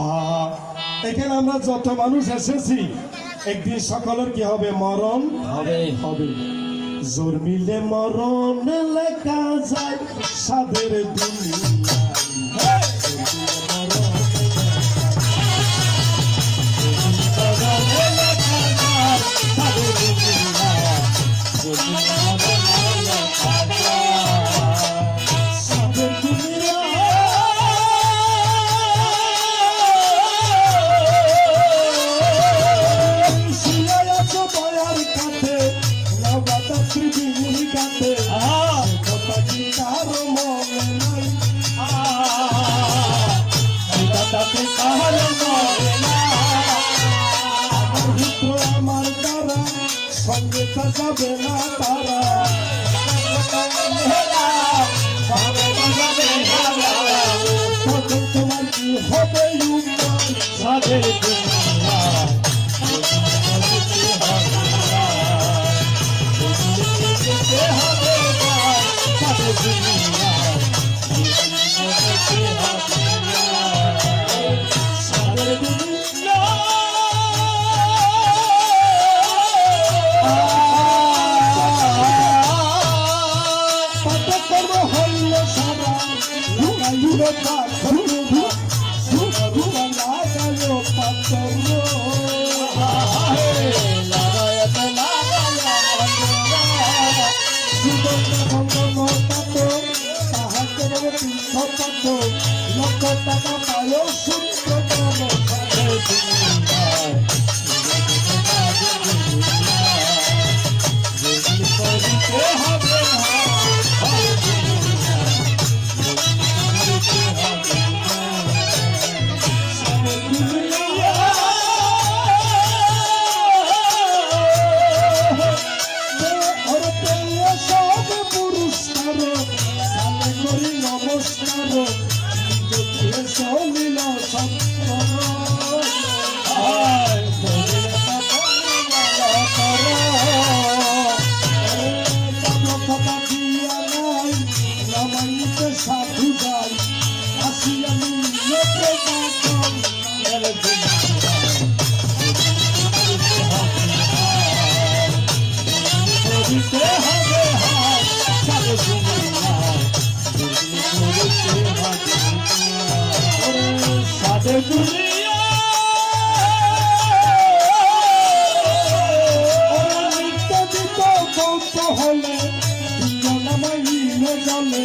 আহা, এখানে আমরা যত মানুষ এসেছি একদিন সকলের কি হবে? মরণ? হবে হবে। জোর মিলে মরণ লেখা যায় সাদের দুনিয়ায় সঙ্গে যাবে না তোমার কি হবে উম্মার সাদের Thank you. দুনিয়ায় নিত্য দিত কৌত হলে জলে